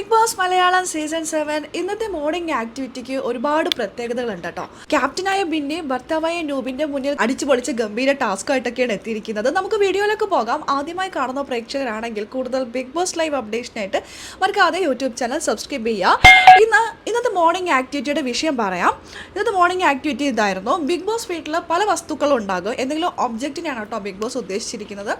Big boss Malayalam season seven ഇന്നത്തെ morning ആക്ടിവിറ്റിക്ക് ഒരുപാട് പ്രത്യേകതകളുണ്ട് കേട്ടോ. ക്യാപ്റ്റനായ ബിന്നി ഭർത്താവായ നൂബിന്റെ മുന്നിൽ അടിച്ചു പൊളിച്ച ഗംഭീര ടാസ്ക് ആയിട്ടൊക്കെയാണ് എത്തിയിരിക്കുന്നത്. നമുക്ക് വീഡിയോയിലേക്ക് പോകാം. ആദ്യമായി കാണുന്ന പ്രേക്ഷകരാണെങ്കിൽ കൂടുതൽ ബിഗ് ബോസ് ലൈവ് അപ്ഡേഷനായിട്ട് മറക്കാതെ യൂട്യൂബ് ചാനൽ സബ്സ്ക്രൈബ് ചെയ്യുക. ഇന്ന് ഇന്നത്തെ മോർണിംഗ് ആക്ടിവിറ്റിയുടെ വിഷയം പറയാം. ഇന്നത്തെ മോർണിംഗ് ആക്ടിവിറ്റി ഇതായിരുന്നു. ബിഗ് ബോസ് വീട്ടിൽ പല വസ്തുക്കളും ഉണ്ടാകും. എന്തെങ്കിലും ഒബ്ജക്റ്റിനാണ് കേട്ടോ ബിഗ് ബോസ് ഉദ്ദേശിച്ചിരിക്കുന്നത്.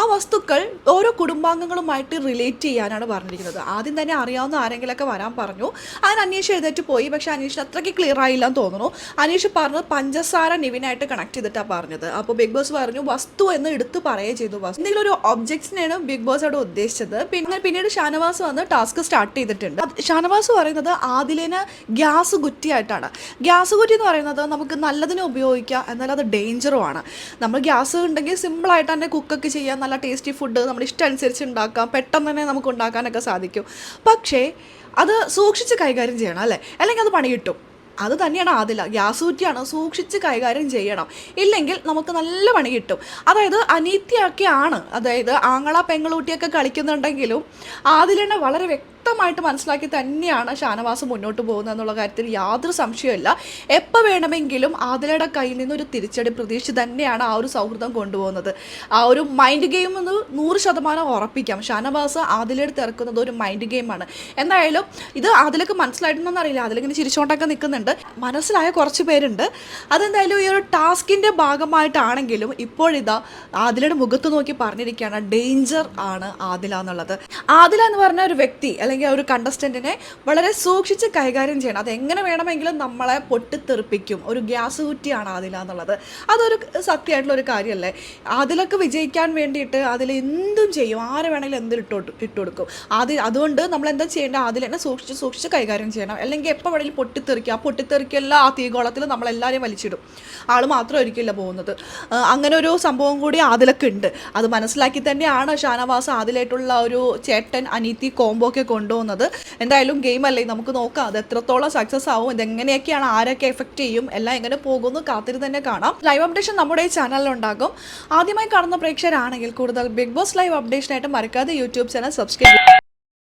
ആ വസ്തുക്കൾ ഓരോ കുടുംബാംഗങ്ങളുമായിട്ട് റിലേറ്റ് ചെയ്യാനാണ് പറഞ്ഞിരിക്കുന്നത്. ആദ്യം തന്നെ അറിയാവുന്ന ആരെങ്കിലുമൊക്കെ വരാൻ പറഞ്ഞു. അതിന് അനീഷ് എഴുന്നേറ്റ് പോയി. പക്ഷേ അനീഷിന് അത്രയ്ക്ക് ക്ലിയർ ആയില്ല എന്ന് തോന്നുന്നു. അനീഷ് പറഞ്ഞത് പഞ്ചസാര നിവിനായിട്ട് കണക്ട് ചെയ്തിട്ടാണ് പറഞ്ഞത്. അപ്പോൾ ബിഗ് ബോസ് പറഞ്ഞു വസ്തു എന്ന് എടുത്ത് പറയുകയും ചെയ്തു. വസ്തു. എന്തെങ്കിലും ഒരു ഒബ്ജക്ട്സിനെയാണ് ബിഗ് ബോസ് അവിടെ ഉദ്ദേശിച്ചത്. പിന്നെ പിന്നീട് ഷാനവാസ് വന്ന് ടാസ്ക് സ്റ്റാർട്ട് ചെയ്തിട്ടുണ്ട്. ഷാനവാസ് പറയുന്നത് ആദിലിന് ഗ്യാസ് കുറ്റിയായിട്ടാണ്. ഗ്യാസ് കുറ്റി എന്ന് പറയുന്നത് നമുക്ക് നല്ലതിന് ഉപയോഗിക്കാം എന്നാൽ അത് ഡേഞ്ചറുമാണ് നമ്മൾ ഗ്യാസ് ഉണ്ടെങ്കിൽ സിമ്പിളായിട്ട് തന്നെ കുക്കൊക്കെ ചെയ്യാം. നല്ല ടേസ്റ്റി ഫുഡ് നമ്മുടെ ഇഷ്ടം അനുസരിച്ച് ഉണ്ടാക്കാം. പെട്ടെന്ന് തന്നെ നമുക്ക് ഉണ്ടാക്കാനൊക്കെ സാധിക്കും. പക്ഷേ അത് സൂക്ഷിച്ച് കൈകാര്യം ചെയ്യണം അല്ലേ? അല്ലെങ്കിൽ അത് പണി കിട്ടും അത് തന്നെയാണ് ആദില. ഗ്യാസൂറ്റിയാണ് സൂക്ഷിച്ച് കൈകാര്യം ചെയ്യണം. ഇല്ലെങ്കിൽ നമുക്ക് നല്ല പണി കിട്ടും. അതായത് അനീത്തിയൊക്കെയാണ് അതായത് ആങ്ങള പെങ്ങളൂട്ടിയൊക്കെ കളിക്കുന്നുണ്ടെങ്കിലും ആദിലിനെ വളരെ വ്യക്തമായിട്ട് മനസ്സിലാക്കി തന്നെയാണ് ഷാനവാസ് മുന്നോട്ട് പോകുന്നത് എന്നുള്ള കാര്യത്തിൽ യാതൊരു സംശയമില്ല എപ്പോൾ വേണമെങ്കിലും ആദിലയുടെ കയ്യിൽ നിന്ന് ഒരു തിരിച്ചടി പ്രതീക്ഷിച്ച് തന്നെയാണ് ആ ഒരു സൗഹൃദം കൊണ്ടുപോകുന്നത്. ആ ഒരു മൈൻഡ് ഗെയിം എന്ന് നൂറ് ശതമാനം ഉറപ്പിക്കാം. ഷാനവാസ് ആദിലെടുത്ത് ഇറക്കുന്നത് ഒരു മൈൻഡ് ഗെയിമാണ് എന്തായാലും ഇത് ആദിലക്ക് മനസ്സിലായിട്ടുണ്ടെന്ന് അറിയില്ല. ആദിലിങ്ങനെ ചിരിച്ചോണ്ടൊക്കെ നിൽക്കുന്നുണ്ട്. മനസ്സിലായ കുറച്ച് പേരുണ്ട്. അതെന്തായാലും ഈ ഒരു ടാസ്കിന്റെ ഭാഗമായിട്ടാണെങ്കിലും ഇപ്പോഴിതാ ആദിലയുടെ മുഖത്ത് നോക്കി പറഞ്ഞിരിക്കുകയാണ് ഡേഞ്ചർ ആണ് ആദില എന്നുള്ളത്. ആദില എന്ന് പറഞ്ഞ ഒരു വ്യക്തി അല്ലെങ്കിൽ ആ ഒരു കണ്ടസ്റ്റന്റിനെ വളരെ സൂക്ഷിച്ച് കൈകാര്യം ചെയ്യണം. അത് എങ്ങനെ വേണമെങ്കിലും നമ്മളെ പൊട്ടിത്തെറിപ്പിക്കും. ഒരു ഗ്യാസ് കുറ്റിയാണ് ആദില എന്നുള്ളത്. അതൊരു സത്യമായിട്ടുള്ള ഒരു കാര്യമല്ലേ? അതിലൊക്കെ വിജയിക്കാൻ വേണ്ടിയിട്ട് അതിൽ എന്തും ചെയ്യും. ആരെ വേണമെങ്കിലും എന്തും ഇട്ടോട്ട് ഇട്ട് കൊടുക്കും. അത് അതുകൊണ്ട് നമ്മൾ എന്താ ചെയ്യേണ്ടത്? അതിൽ തന്നെ സൂക്ഷിച്ച് സൂക്ഷിച്ച് കൈകാര്യം ചെയ്യണം. അല്ലെങ്കിൽ എപ്പോൾ വേണമെങ്കിലും പൊട്ടിത്തെറിക്കുക. ആ പൊട്ടിത്തെറിക്കെല്ലാം ആ തീകോളത്തിൽ നമ്മളെല്ലാവരെയും വലിച്ചിടും. ആൾ മാത്രമായിരിക്കില്ല പോകുന്നത്. അങ്ങനെ ഒരു സംഭവം കൂടി അതിലൊക്കെ ഉണ്ട്. അത് മനസ്സിലാക്കി തന്നെയാണ് ഷാനവാസ് അതിലായിട്ടുള്ള ഒരു ചേട്ടൻ അനീതി കോംബോ ഒക്കെ കൊണ്ടുപോകുന്നത്. എന്തായാലും ഗെയിം അല്ലേ നമുക്ക് നോക്കാം അത് എത്രത്തോളം സക്സസ് ആവും ഇത് ഇതെങ്ങനെയൊക്കെയാണ് ആരൊക്കെ എഫക്റ്റ് ചെയ്യും എല്ലാം എങ്ങനെ പോകുന്നു കാത്തിരി തന്നെ കാണാം. ലൈവ് അപ്ഡേഷൻ നമ്മുടെ ഈ ചാനലിൽ ഉണ്ടാകും. ആദ്യമായി കാണുന്ന പ്രേക്ഷകരാണെങ്കിൽ കൂടുതൽ ബിഗ് ബോസ് ലൈവ് അപ്ഡേഷനായിട്ട് മറക്കാതെ യൂട്യൂബ് ചാനൽ സബ്സ്ക്രൈബ്